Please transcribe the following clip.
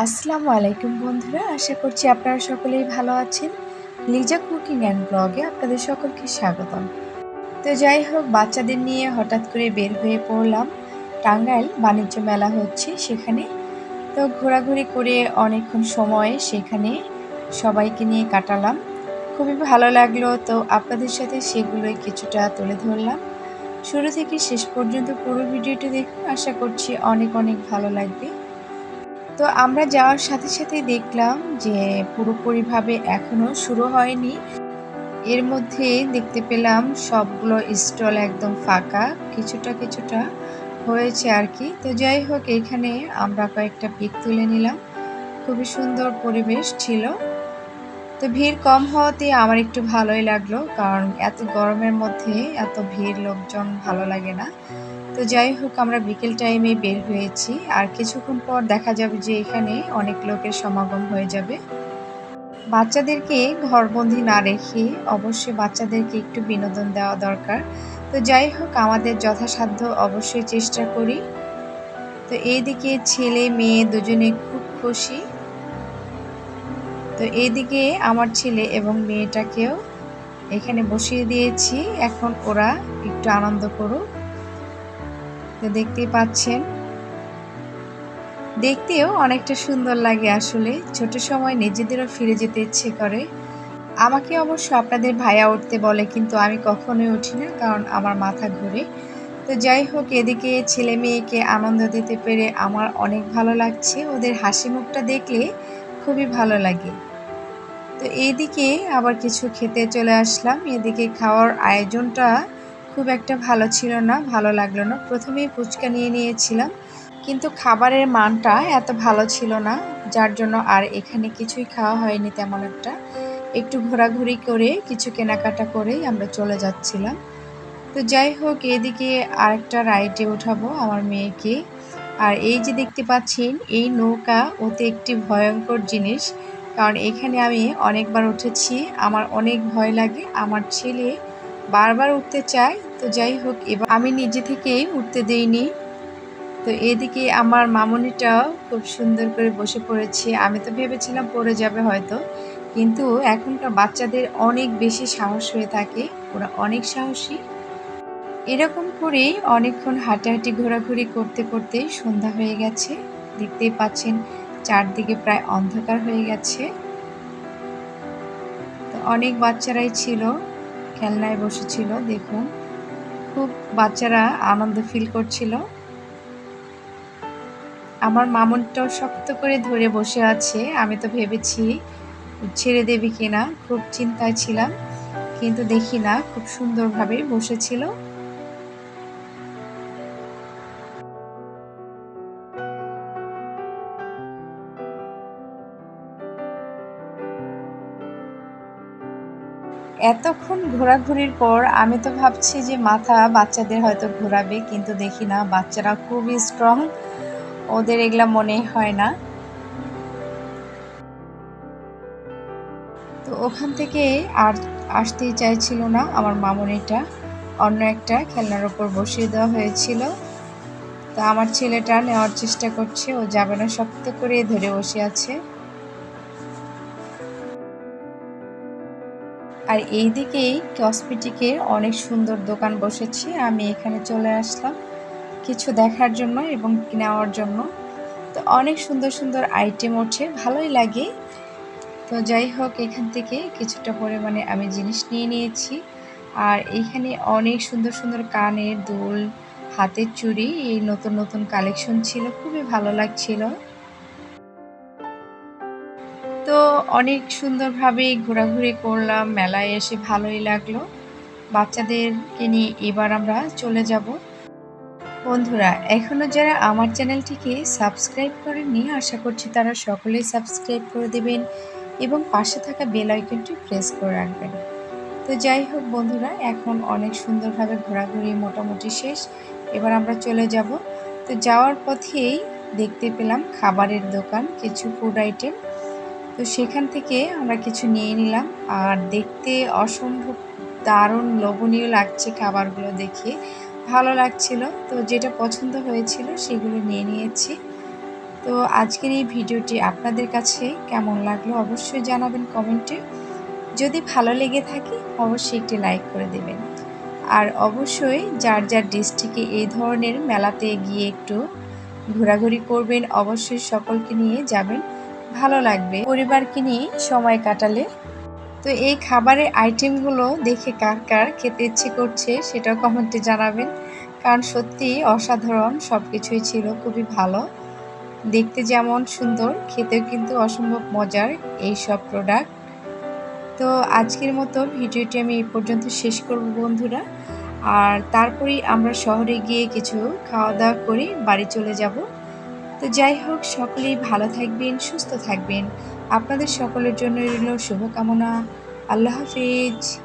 আসসালামু আলাইকুম বন্ধুরা, আশা করছি আপনারা সকলেই ভালো আছেন। লিজা কুকিং অ্যান্ড ব্লগে আপনাদের সকলকে স্বাগতম। তো যাই হোক, বাচ্চাদের নিয়ে হঠাৎ করে বের হয়ে পড়লাম। টাঙ্গাইল বাণিজ্য মেলা হচ্ছে সেখানে। তো ঘোরাঘুরি করে অনেকক্ষণ সময় সেখানে সবাইকে নিয়ে কাটালাম। খুবই ভালো লাগল, তো আপনাদের সাথে সেগুলোই কিছুটা তুলে ধরলাম। শুরু থেকে শেষ পর্যন্ত পুরো ভিডিওটি দেখুন, আশা করছি অনেক অনেক ভালো লাগবে। তো আমরা যাওয়ার সাথে সাথে দেখলাম যে পুরোপুরিভাবে এখনও শুরু হয়নি। এর মধ্যে দেখতে পেলাম সবগুলো স্টল একদম ফাঁকা, কিছুটা কিছুটা হয়েছে আর কি। তো যাই হোক, এখানে আমরা কয়েকটা পিক তুলে নিলাম। খুবই সুন্দর পরিবেশ ছিল। তো ভিড় কম হওয়াতে আমার একটু ভালোই লাগল, কারণ এত গরমের মধ্যে এত ভিড় লোকজন ভালো লাগে না। তো যাই হোক, আমরা বিকেল টাইমে বের হয়েছি। আর কিছুক্ষণ পর দেখা যাবে যে এখানে অনেক লোকের সমাগম হয়ে যাবে। বাচ্চাদেরকে ঘরবন্দি না রেখে অবশ্যই বাচ্চাদেরকে একটু বিনোদন দেওয়া দরকার। তো যাই হোক, আমাদের যথাসাধ্য অবশ্যই চেষ্টা করি। তো এইদিকে ছেলে, মেয়ে দুজনে খুব খুশি। তো এইদিকে আমার ছেলে এবং মেয়েটাকেও এখানে বসিয়ে দিয়েছি। এখন ওরা একটু আনন্দ করুক। তো দেখতেই পাচ্ছেন। দেখতেও অনেকটা সুন্দর লাগে আসলে। ছোট সময় নিজেদেরও ফিরে যেতে ইচ্ছে করে। আমাকে অবশ্য আপনাদের ভাইয়া উঠতে বলে, কিন্তু আমি কখনোই উঠি না, কারণ আমার মাথা ঘুরে। তো যাই হোক, এদিকে ছেলে মেয়েকে আনন্দ দিতে পেরে আমার অনেক ভালো লাগছে। ওদের হাসি মুখটা দেখলে খুবই ভালো লাগে। তো এইদিকে আবার কিছু খেতে চলে আসলাম। এদিকে খাওয়ার আয়োজনটা খুব একটা ভালো ছিল না, ভালো লাগল না। প্রথমেই ফুচকা নিয়ে নিয়েছিলাম। কিন্তু খাবারের মানটা এত ভালো ছিল না, যার জন্য আর এখানে কিছুই খাওয়া হয়নি তেমন একটা। একটু ঘোরাঘুরি করে কিছু কেনাকাটা করেই আমরা চলে যাচ্ছিলাম। তো যাই হোক, এদিকে আরেকটা রাইডে উঠাবো আমার মেয়েকে। আর এই যে দেখতে পাচ্ছেন, এই নৌকা ওতে একটি ভয়ঙ্কর জিনিস। কারণ এখানে আমি অনেকবার উঠেছি, আমার অনেক ভয় লাগে, আমার ছেলে বারবার উঠতে চায়। তো যাই হোক, এবার আমি নিজে থেকেই উঠতে দেইনি। তো এদিকে আমার মামনিটাও খুব সুন্দর করে বসে পড়েছে। আমি তো ভেবেছিলাম পড়ে যাবে হয়তো, কিন্তু এখনকার বাচ্চাদের অনেক বেশি সাহস হয়ে থাকে। ওরা অনেক সাহসী। এরকম করেই অনেকক্ষণ হাঁটাহাঁটি ঘোরাঘুরি করতে করতে সন্ধ্যা হয়ে গেছে। দেখতেই পাচ্ছেন চারদিকে প্রায় অন্ধকার হয়ে গেছে। তো অনেক বাচ্চারাই ছিল, খেলনায় বসেছিল, দেখুন। খুব বাচ্চারা আনন্দ ফিল করছিল। আমার মামুনটাও শক্ত করে ধরে বসে আছে, আমি তো ভেবেছি ছেড়ে দেবে কিনা, খুব চিন্তায় ছিলাম। কিন্তু দেখি না, খুব সুন্দরভাবে বসেছিল। এতক্ষণ ঘোরাঘুরির পর আমি তো ভাবছি যে মাথা বাচ্চাদের হয়তো ঘোরাবে, কিন্তু দেখি না, বাচ্চারা খুবই স্ট্রং ওদের এগুলা মনে হয় না। তো ওখান থেকে আর আসতেই চাইছিল না আমার মামনিটা। অন্য একটা খেলনার ওপর বসিয়ে দেওয়া হয়েছিল। তো আমার ছেলেটা নেওয়ার চেষ্টা করছে, ও যাবে না, শক্ত করে ধরে বসে আছে। আর এই দিকেই কসমেটিকের অনেক সুন্দর দোকান বসেছে। আমি এখানে চলে আসলাম কিছু দেখার জন্য এবং নেওয়ার জন্য। তো অনেক সুন্দর সুন্দর আইটেম ওঠে, ভালোই লাগে। তো যাই হোক, এখান থেকে কিছুটা পরিমাণে আমি জিনিস নিয়ে নিয়েছি। আর এইখানে অনেক সুন্দর সুন্দর কানের দুল, হাতের চুড়ি, এই নতুন নতুন কালেকশন ছিল, খুবই ভালো লাগছিল। তো অনেক সুন্দরভাবে ঘোরাঘুরি করলাম, মেলায় এসে ভালোই লাগল। বাচ্চাদেরকে নিয়ে এবার আমরা চলে যাব। বন্ধুরা এখনও যারা আমার চ্যানেলটিকে সাবস্ক্রাইব করেননি, আশা করছি তারা সকলেই সাবস্ক্রাইব করে দেবেন এবং পাশে থাকা বেল আইকনটি প্রেস করে রাখবেন। তো যাই হোক বন্ধুরা, এখন অনেক সুন্দরভাবে ঘোরাঘুরি মোটামুটি শেষ। এবার আমরা চলে যাব। তো যাওয়ার পথেই দেখতে পেলাম খাবারের দোকান, কিছু ফুড আইটেম তো সেখান থেকে আমরা কিছু নিয়ে নিলাম। আর দেখতে অসম্ভব দারুণ লোভনীয় লাগছে খাবারগুলো দেখে। ভালো লাগছিল। তো যেটা পছন্দ হয়েছিল সেগুলো নিয়ে নিয়েছি। তো আজকের এই ভিডিওটি আপনাদের কাছে কেমন লাগল অবশ্যই জানাবেন কমেন্টে। যদি ভালো লেগে থাকে অবশ্যই একটি লাইক করে দেবেন। আর অবশ্যই যার যার ডিস্ট্রিক্টে এই ধরনের মেলাতে গিয়ে একটু ঘোরাঘুরি করবেন অবশ্যই সকলকে নিয়ে যাবেন। ভালো লাগবে। পরিবারকে নিয়ে সময় কাটালে। তো এই খাবারের আইটেমগুলো দেখে কার কার খেতে ইচ্ছে করছে সেটাও কমেন্টে জানাবেন। কারণ সত্যি অসাধারণ সব কিছুই ছিল, খুবই ভালো। দেখতে যেমন সুন্দর, খেতেও কিন্তু অসম্ভব মজার এই সব প্রোডাক্ট তো আজকের মতো ভিডিওটি আমি এই পর্যন্ত শেষ করব বন্ধুরা। আর তারপরেই আমরা শহরে গিয়ে কিছু খাওয়া দাওয়া করে বাড়ি চলে যাব। তো যাই হোক, সকলেই ভালো থাকবেন, সুস্থ থাকবেন। আপনাদের সকলের জন্য রইল শুভকামনা। আল্লাহ হাফিজ।